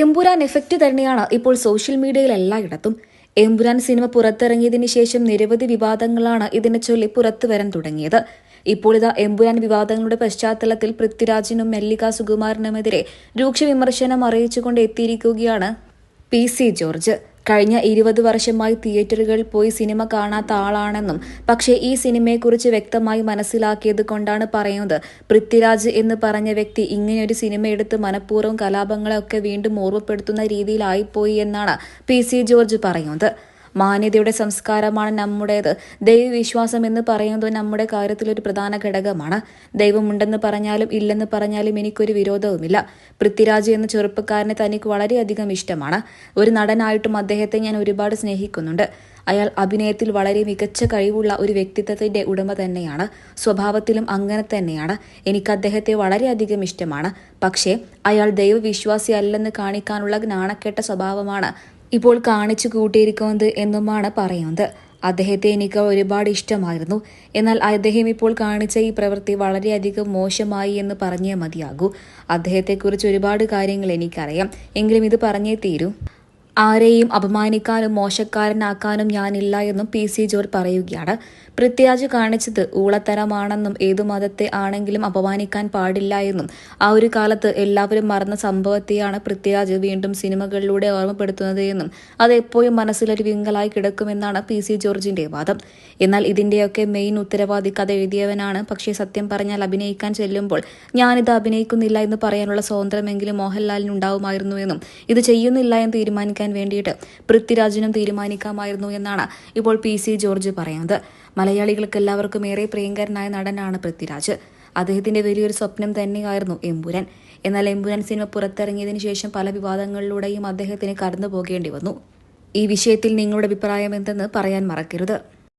Empuraan effect തന്നെയാണ് ഇപ്പോൾ social മീഡിയയിൽ എല്ലായിടത്തും. എംപുരാൻ സിനിമ പുറത്തിറങ്ങിയതിന് ശേഷം നിരവധി വിവാദങ്ങളാണ് ഇതിനെ ചൊല്ലി പുറത്തു വരാൻ തുടങ്ങിയത്. ഇപ്പോൾ ഇതാ എംപുരാൻ വിവാദങ്ങളുടെ പശ്ചാത്തലത്തിൽ പൃഥ്വിരാജിനും മല്ലിക സുകുമാരനുമെതിരെ രൂക്ഷ വിമർശനം അറിയിച്ചുകൊണ്ട് എത്തിയിരിക്കുകയാണ് പി സി ജോർജ്. കഴിഞ്ഞ ഇരുപത് വർഷമായി തിയേറ്ററുകളിൽ പോയി സിനിമ കാണാത്ത ആളാണെന്നും പക്ഷേ ഈ സിനിമയെക്കുറിച്ച് വ്യക്തമായി മനസ്സിലാക്കിയത് കൊണ്ടാണ് പറയുന്നത്. പൃഥ്വിരാജ് എന്ന് പറഞ്ഞ വ്യക്തി ഇങ്ങനെയൊരു സിനിമ എടുത്ത് മനഃപൂർവം കലാപങ്ങളെയൊക്കെ വീണ്ടും ഓർമ്മപ്പെടുത്തുന്ന രീതിയിലായിപ്പോയി എന്നാണ് പി സി ജോർജ് പറയുന്നത്. മാന്യതയുടെ സംസ്കാരമാണ് നമ്മുടേത്. ദൈവവിശ്വാസം എന്ന് പറയുന്നത് നമ്മുടെ കാര്യത്തിൽ ഒരു പ്രധാന ഘടകമാണ്. ദൈവമുണ്ടെന്ന് പറഞ്ഞാലും ഇല്ലെന്ന് പറഞ്ഞാലും എനിക്കൊരു വിരോധവുമില്ല. പൃഥ്വിരാജ് എന്ന ചെറുപ്പക്കാരനെ തനിക്ക് വളരെയധികം ഇഷ്ടമാണ്. ഒരു നടനായിട്ടും അദ്ദേഹത്തെ ഞാൻ ഒരുപാട് സ്നേഹിക്കുന്നുണ്ട്. അയാൾ അഭിനയത്തിൽ വളരെ മികച്ച കഴിവുള്ള ഒരു വ്യക്തിത്വത്തിന്റെ ഉടമ തന്നെയാണ്. സ്വഭാവത്തിലും അങ്ങനെ തന്നെയാണ്. എനിക്ക് അദ്ദേഹത്തെ വളരെയധികം ഇഷ്ടമാണ്. പക്ഷേ അയാൾ ദൈവവിശ്വാസി അല്ലെന്ന് കാണിക്കാനുള്ള നാണക്കെട്ട സ്വഭാവമാണ്. ഇപ്പോൾ കാണിച്ചു കൂട്ടിയിരിക്കുന്നത് എന്നുമാണ് പറയുന്നത്. അദ്ദേഹത്തെ എനിക്ക് ഒരുപാട് ഇഷ്ടമായിരുന്നു. എന്നാൽ അദ്ദേഹം ഇപ്പോൾ കാണിച്ച ഈ പ്രവൃത്തി വളരെയധികം മോശമായി എന്ന് പറഞ്ഞേ മതിയാകൂ. അദ്ദേഹത്തെക്കുറിച്ച് ഒരുപാട് കാര്യങ്ങൾ എനിക്കറിയാം. എങ്കിലും ഇത് പറഞ്ഞേ തീരൂ. ആരെയും അപമാനിക്കാനും മോശക്കാരനാക്കാനും ഞാനില്ല എന്നും പി സി ജോർജ് പറയുകയാണ്. പൃഥ്വിരാജ് കാണിച്ചത് ഊളത്തരമാണെന്നും ഏതു മതത്തെ ആണെങ്കിലും അപമാനിക്കാൻ പാടില്ല എന്നും. ആ ഒരു കാലത്ത് എല്ലാവരും മറന്ന സംഭവത്തെയാണ് പൃഥ്വിരാജ് വീണ്ടും സിനിമകളിലൂടെ ഓർമ്മപ്പെടുത്തുന്നത് എന്നും. അത് എപ്പോഴും മനസ്സിലൊരു വിങ്കലായി കിടക്കുമെന്നാണ് പി സി ജോർജിന്റെ വാദം. എന്നാൽ ഇതിന്റെയൊക്കെ മെയിൻ ഉത്തരവാദി കഥ എഴുതിയവനാണ്. പക്ഷേ സത്യം പറഞ്ഞാൽ അഭിനയിക്കാൻ ചെല്ലുമ്പോൾ ഞാനിത് അഭിനയിക്കുന്നില്ല എന്ന് പറയാനുള്ള സ്വാതന്ത്ര്യമെങ്കിലും മോഹൻലാലിന് ഉണ്ടാവുമായിരുന്നു എന്നും. ഇത് ചെയ്യുന്നില്ല എന്ന് തീരുമാനിക്കാൻ വേണ്ടിയിട്ട് പൃഥ്വിരാജിനും തീരുമാനിക്കാമായിരുന്നു എന്നാണ് ഇപ്പോൾ പി സി ജോർജ് പറയുന്നത്. മലയാളികൾക്ക് എല്ലാവർക്കും ഏറെ പ്രിയങ്കരനായ നടനാണ് പൃഥ്വിരാജ്. അദ്ദേഹത്തിന്റെ വലിയൊരു സ്വപ്നം തന്നെയായിരുന്നു എമ്പുരാൻ. എന്നാൽ എമ്പുരാൻ സിനിമ പുറത്തിറങ്ങിയതിനു ശേഷം പല വിവാദങ്ങളിലൂടെയും അദ്ദേഹത്തിന് കടന്നു പോകേണ്ടി വന്നു. ഈ വിഷയത്തിൽ നിങ്ങളുടെ അഭിപ്രായം എന്തെന്ന് പറയാൻ മറക്കരുത്.